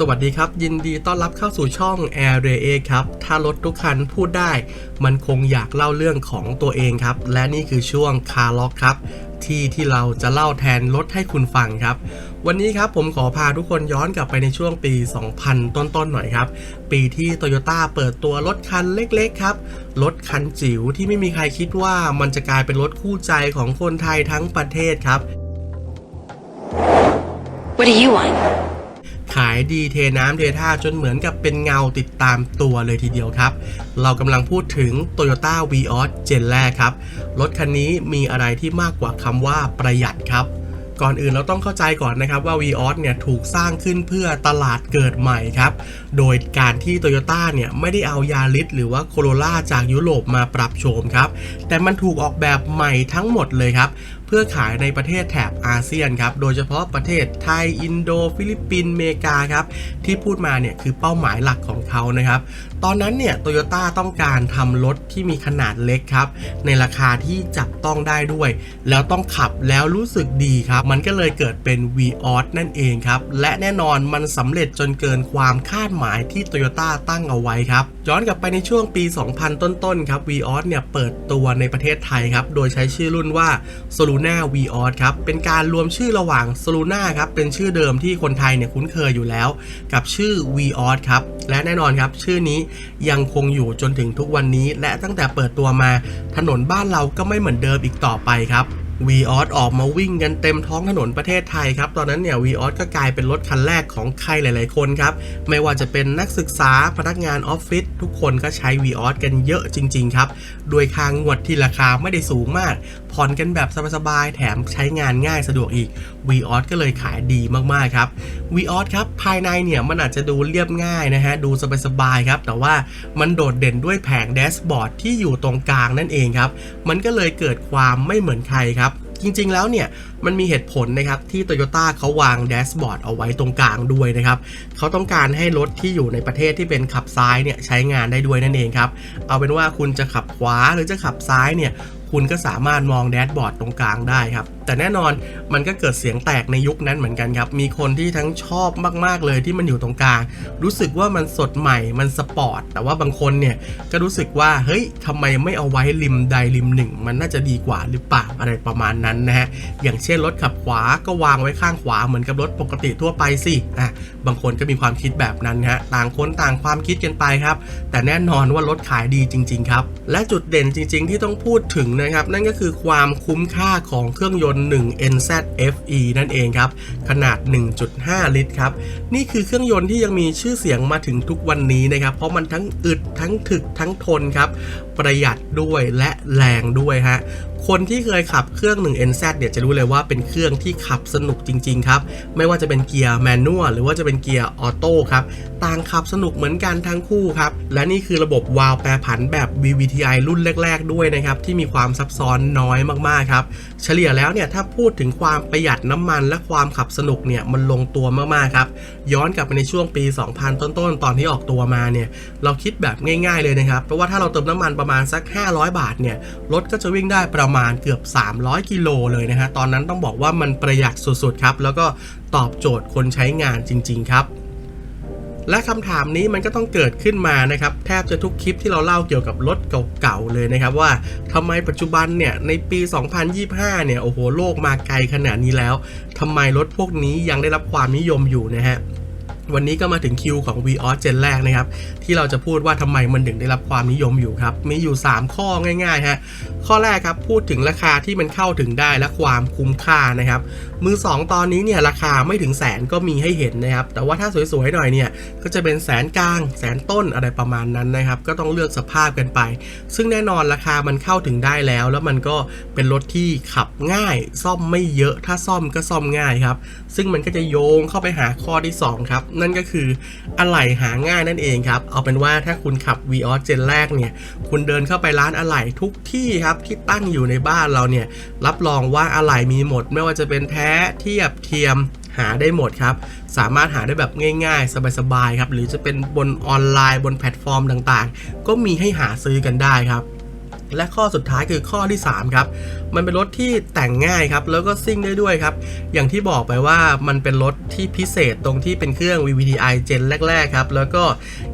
สวัสดีครับ ยินดีต้อนรับเข้าสู่ช่อง Air r a a ครับ ถ้ารถทุกคันพูดได้ มันคงอยากเล่าเรื่องของตัวเองครับ และนี่คือช่วงคาร์ล็อกครับ ที่ที่เราจะเล่าแทนรถให้คุณฟังครับ วันนี้ครับผมขอพาทุกคนย้อนกลับไปในช่วงปี 2000 ต้นๆหน่อยครับ ปีที่โตโยต้าเปิดตัวรถคันเล็กๆครับรถคันจิ๋วที่ไม่มีใครคิดว่ามันจะกลายเป็นรถคู่ใจของคนไทยทั้งประเทศครับ What do you want? ขายดีเทน้ำเทท่าจนเหมือนกับเป็นเงาติดตามตัวเลยทีเดียวครับ เรากำลังพูดถึง Toyota Vios เจนแรกครับ รถคันนี้มีอะไรที่มากกว่าคำว่าประหยัดครับก่อนอื่นเราต้องเข้าใจก่อนนะครับว่า Vios เนี่ยถูกสร้างขึ้นเพื่อตลาดเกิดใหม่ครับ โดยการที่ Toyota เนี่ยไม่ได้เอายาริสหรือว่า Corolla จากยุโรปมาปรับโฉมครับ แต่มันถูกออกแบบใหม่ทั้งหมดเลยครับ เพื่อขายในประเทศแถบอาเซียนครับ โดยเฉพาะประเทศไทย อินโด ฟิลิปปินส์เมกาครับ ที่พูดมาเนี่ยคือเป้าหมายหลักของเขานะครับตอนนั้นเนี่ยโตโยต้าต้องการทำรถที่มีขนาดเล็กครับ ในราคาที่จับต้องได้ด้วย แล้วต้องขับแล้วรู้สึกดีครับ มันก็เลยเกิดเป็น v ีออนั่นเองครับ และแน่นอนมันสำเร็จจนเกินความคาดหมายที่โตโยต้าตั้งเอาไว้ครับ ย้อนกลับไปในช่วงปี 2000 ต้นๆครับ v ีออเนี่ยเปิดตัวในประเทศไทยครับ โดยใช้ชื่อรุ่นว่า s o l u n a v ีออครับ เป็นการรวมชื่อระหว่าง s o l u n a ครับเป็นชื่อเดิมที่คนไทยเนี่ยคุ้นเคยอยู่แล้ว กับชื่อ v ีออครับและแน่นอนครับชื่อนี้ยังคงอยู่จนถึงทุกวันนี้ และตั้งแต่เปิดตัวมา ถนนบ้านเราก็ไม่เหมือนเดิมอีกต่อไปครับ วีออสออกมาวิ่งกันเต็มท้องถนนประเทศไทยครับ ตอนนั้นเนี่ยวีออสก็กลายเป็นรถคันแรกของใครหลาย ๆ คนครับ ไม่ว่าจะเป็นนักศึกษาพนักงานออฟฟิศทุกคนก็ใช้วีออสกันเยอะจริง ๆ ครับ โดยค่างวดที่ราคาไม่ได้สูงมาก ผ่อนกันแบบสบาย ๆ แถมใช้งานง่ายสะดวกอีก v ีออสก็เลยขายดีมาก ๆ ครับ v ีออสครับภายในเนี่ยมันอาจจะดูเรียบง่ายนะฮะดูสบาย ๆ ครับ แต่ว่ามันโดดเด่นด้วยแผงแดชบอร์ดที่อยู่ตรงกลางนั่นเองครับมันก็เลยเกิดความไม่เหมือนใครครับ จริงๆแล้วเนี่ยมันมีเหตุผลนะครับที่ Toyota เขาวางแดชบอร์ดเอาไว้ตรงกลางด้วยนะครับเขาต้องการให้รถที่อยู่ในประเทศที่เป็นขับซ้ายเนี่ยใช้งานได้ด้วยนั่นเองครับ เอาเป็นว่าคุณจะขับขวาหรือจะขับซ้ายเนี่ยคุณก็สามารถมองแดชบอร์ดตรงกลางได้ครับ แต่แน่นอนมันก็เกิดเสียงแตกในยุคนั้นเหมือนกันครับ มีคนที่ทั้งชอบมากๆเลยที่มันอยู่ตรงกลาง รู้สึกว่ามันสดใหม่ มันสปอร์ต แต่ว่าบางคนเนี่ยก็รู้สึกว่า เฮ้ยทำไมไม่เอาไว้ริมใดริมหนึ่ง มันน่าจะดีกว่าหรือเปล่าอะไรประมาณนั้นนะฮะ อย่างเช่นรถขับขวาก็วางไว้ข้างขวาเหมือนกับรถปกติทั่วไปสิ อะ บางคนก็มีความคิดแบบนั้นฮะ ต่างคนต่างความคิดกันไปครับ แต่แน่นอนว่ารถขายดีจริง ๆ ครับ และจุดเด่นจริง ๆ ที่ต้องพูดถึงนะครับ นั่นก็คือความคุ้มค่าของเครื่องยนต์1 NZ FE นั่นเองครับ ขนาด 1.5 ลิตรครับ นี่คือเครื่องยนต์ที่ยังมีชื่อเสียงมาถึงทุกวันนี้นะครับ เพราะมันทั้งอึดทั้งถึกทั้งทนครับ ประหยัดด้วยและแรงด้วยฮะคนที่เคยขับเครื่อง 1NZ เนี่ยจะรู้เลยว่าเป็นเครื่องที่ขับสนุกจริง ๆ ครับ ไม่ว่าจะเป็นเกียร์แมนนวลหรือว่าจะเป็นเกียร์ออโต้ครับ ต่างขับสนุกเหมือนกันทั้งคู่ครับ และนี่คือระบบวาล์วแปรผันแบบ VVTi รุ่นแรก ๆ ด้วยนะครับ ที่มีความซับซ้อนน้อยมากๆครับ เฉลี่ยแล้วเนี่ยถ้าพูดถึงความประหยัดน้ำมันและความขับสนุกเนี่ยมันลงตัวมากๆครับย้อนกลับไปในช่วงปี 2000 ต้นๆตอนที่ออกตัวมาเนี่ยเราคิดแบบง่าย ๆเลยนะครับเพราะว่าถ้าเราเติมน้ำมันประมาณสัก 500 บาทเนี่ยรถก็จะวิ่งได้ประประมาณเกือบ 300 กิโลเลยนะฮะตอนนั้นต้องบอกว่ามันประหยัดสุดๆครับ แล้วก็ตอบโจทย์คนใช้งานจริง ๆ ครับและคำถามนี้มันก็ต้องเกิดขึ้นมานะครับ แทบจะทุกคลิปที่เราเล่าเกี่ยวกับรถเก่าๆเลยนะครับ ว่าทำไมปัจจุบันเนี่ย ในปี 2025 เนี่ย โอ้โห โลกมาไกลขนาดนี้แล้วทำไมรถพวกนี้ยังได้รับความนิยมอยู่นะฮะ วันนี้ก็มาถึงคิวของ v ีออสเจนแรกนะครับ ที่เราจะพูดว่าทำไมมันถึงได้รับความนิยมอยู่ครับ มีอยู่ 3 ข้อง่ายๆฮะข้อแรกครับพูดถึงราคาที่มันเข้าถึงได้และความคุ้มค่านะครับ มือ 2 ตอนนี้เนี่ยราคาไม่ถึงแสนก็มีให้เห็นนะครับ แต่ว่าถ้าสวยๆหน่อยเนี่ยก็จะเป็นแสนกลางแสนต้นอะไรประมาณนั้นนะครับ ก็ต้องเลือกสภาพกันไป ซึ่งแน่นอนราคามันเข้าถึงได้แล้ว แล้วมันก็เป็นรถที่ขับง่าย ซ่อมไม่เยอะถ้าซ่อมก็ซ่อมง่ายครับซึ่งมันก็จะโยงเข้าไปหาข้อที่2ครับนั่นก็คืออะไหล่หาง่ายนั่นเองครับ เอาเป็นว่าถ้าคุณขับ v ีออสเจนแรกเนี่ย คุณเดินเข้าไปร้านอะไหล่ทุกที่ครับที่ตั้งอยู่ในบ้านเราเนี่ย รับรองว่าอะไหล่มีหมด ไม่ว่าจะเป็นแท้เทียบเทียมหาได้หมดครับ สามารถหาได้แบบง่าย ๆ สบายๆครับ หรือจะเป็นบนออนไลน์บนแพลตฟอร์มต่างๆ ก็มีให้หาซื้อกันได้ครับ และข้อสุดท้ายคือข้อที่ 3 ครับ มันเป็นรถที่แต่งง่ายครับ แล้วก็ซิ่งได้ด้วยครับ อย่างที่บอกไปว่ามันเป็นรถที่พิเศษตรงที่เป็นเครื่อง VVTi เจนแรก ๆ ครับ แล้วก็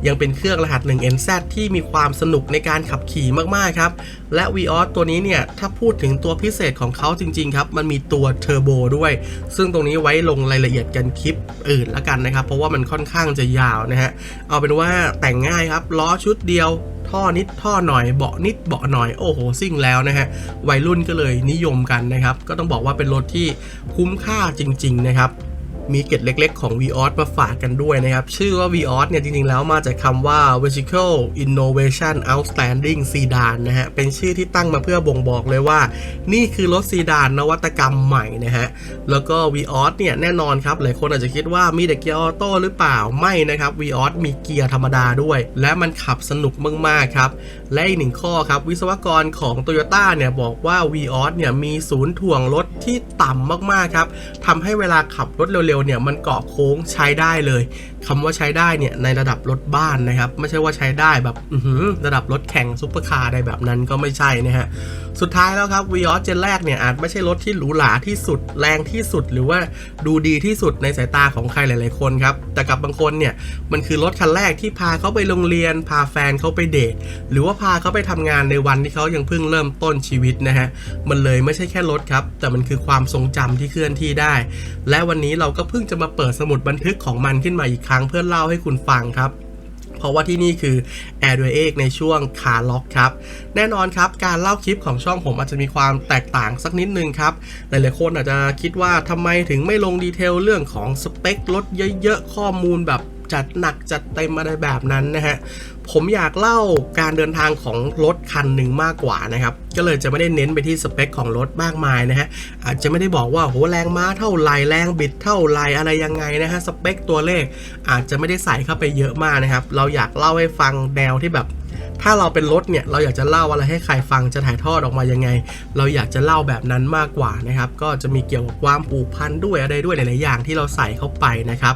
ยังเป็นเครื่องรหัส 1NZ ที่มีความสนุกในการขับขี่มาก ๆ ครับ และ Vios ตัวนี้เนี่ย ถ้าพูดถึงตัวพิเศษของเขาจริง ๆ ครับ มันมีตัวเทอร์โบด้วย ซึ่งตรงนี้ไว้ลงรายละเอียดกันคลิปอื่นละกันนะครับ เพราะว่ามันค่อนข้างจะยาวนะฮะ เอาเป็นว่าแต่งง่ายครับ ล้อชุดเดียว ท่อนิดท่อหน่อยเบาะนิดเบาะหน่อยโอ้โหซิ่งแล้วนะฮะวัยรุ่นก็เลยนิยมกันนะครับ ก็ต้องบอกว่าเป็นรถที่คุ้มค่าจริง ๆ นะครับ มีเกร็ดเล็ก ๆ ของ Vios มาฝากกันด้วยนะครับ ชื่อว่า Vios เนี่ยจริง ๆ แล้วมาจากคำว่า Vehicle Innovation Outstanding Sedan นะฮะ เป็นชื่อที่ตั้งมาเพื่อบ่งบอกเลยว่า นี่คือรถซีดานนวัตกรรมใหม่นะฮะ แล้วก็ Vios เนี่ยแน่นอนครับ หลายคนอาจจะคิดว่ามีแต่เกียร์ออโต้หรือเปล่าไม่นะครับ Vios มีเกียร์ธรรมดาด้วย และมันขับสนุกมากๆครับและอีกหนึ่งข้อครับ วิศวกรของ Toyota เนี่ยบอกว่า Vios เนี่ยมีศูนย์ถ่วงรถที่ต่ำมากๆครับทำให้เวลาขับรถเร็วๆเนี่ยมันเกาะโค้งใช้ได้เลยคำว่าใช้ได้เนี่ยในระดับรถบ้านนะครับ ไม่ใช่ว่าใช้ได้แบบระดับรถแข่งซุปเปอร์คาร์ใดแบบนั้นก็ไม่ใช่นะฮะ สุดท้ายแล้วครับ Vios เจนแรกเนี่ยอาจไม่ใช่รถที่หรูหราที่สุดแรงที่สุด หรือว่าดูดีที่สุดในสายตาของใครหลาย ๆ คนครับ แต่กับบางคนเนี่ยมันคือรถคันแรกที่พาเขาไปโรงเรียน พาแฟนเขาไปเดทหรือว่าพาเขาไปทำงานในวันที่เขายังเพิ่งเริ่มต้นชีวิตนะฮะมันเลยไม่ใช่แค่รถครับ แต่มันคือความทรงจำที่เคลื่อนที่ได้ และวันนี้เราก็เพิ่งจะมาเปิดสมุดบันทึกของมันขึ้นมาอีกครั้งเพื่อเล่าให้คุณฟังครับเพราะว่าที่นี่คือ Air d u a ในช่วงคาร์ล็อกครับ แน่นอนครับ การเล่าคลิปของช่องผมอาจจะมีความแตกต่างสักนิดนึงครับ หลายๆคนอาจจะคิดว่าทำไมถึงไม่ลงดีเทลเรื่องของสเปครถเยอะๆ ข้อมูลแบบ จัดหนักจัดเต็มอะไรแบบนั้นนะฮะผมอยากเล่าการเดินทางของรถคันหนึ่งมากกว่านะครับก็เลยจะไม่ได้เน้นไปที่สเปคของรถมากมายนะฮะอาจจะไม่ได้บอกว่าโหแรงม้าเท่าไรแรงบิดเท่าไรอะไรยังไงนะฮะสเปคตัวเลขอาจจะไม่ได้ใส่เข้าไปเยอะมากนะครับเราอยากเล่าให้ฟังแนวที่แบบถ้าเราเป็นรถเนี่ยเราอยากจะเล่าอะไรให้ใครฟังจะถ่ายทอดออกมายังไง เราอยากจะเล่าแบบนั้นมากกว่านะครับ ก็จะมีเกี่ยวกับความผูกพันด้วยอะไรด้วยหลายๆอย่างที่เราใส่เข้าไปนะครับ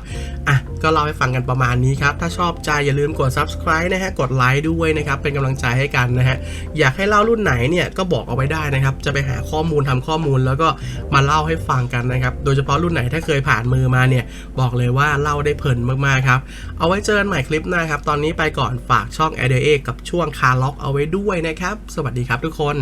อะก็เล่าให้ฟังกันประมาณนี้ครับ ถ้าชอบใจอย่าลืมกด subscribe นะฮะ กดไลค์ด้วยนะครับ เป็นกำลังใจให้กันนะฮะ อยากให้เล่ารุ่นไหนเนี่ยก็บอกเอาไว้ได้นะครับ จะไปหาข้อมูลทำข้อมูลแล้วก็มาเล่าให้ฟังกันนะครับ โดยเฉพาะรุ่นไหนถ้าเคยผ่านมือมาเนี่ย บอกเลยว่าเล่าได้เพลินมากๆครับ เอาไว้เจอกันใหม่คลิปหน้าครับ ตอนนี้ไปก่อนฝากช่อง a d เอกับช่วงคาร์ล็อกเอาไว้ด้วยนะครับ สวัสดีครับทุกคน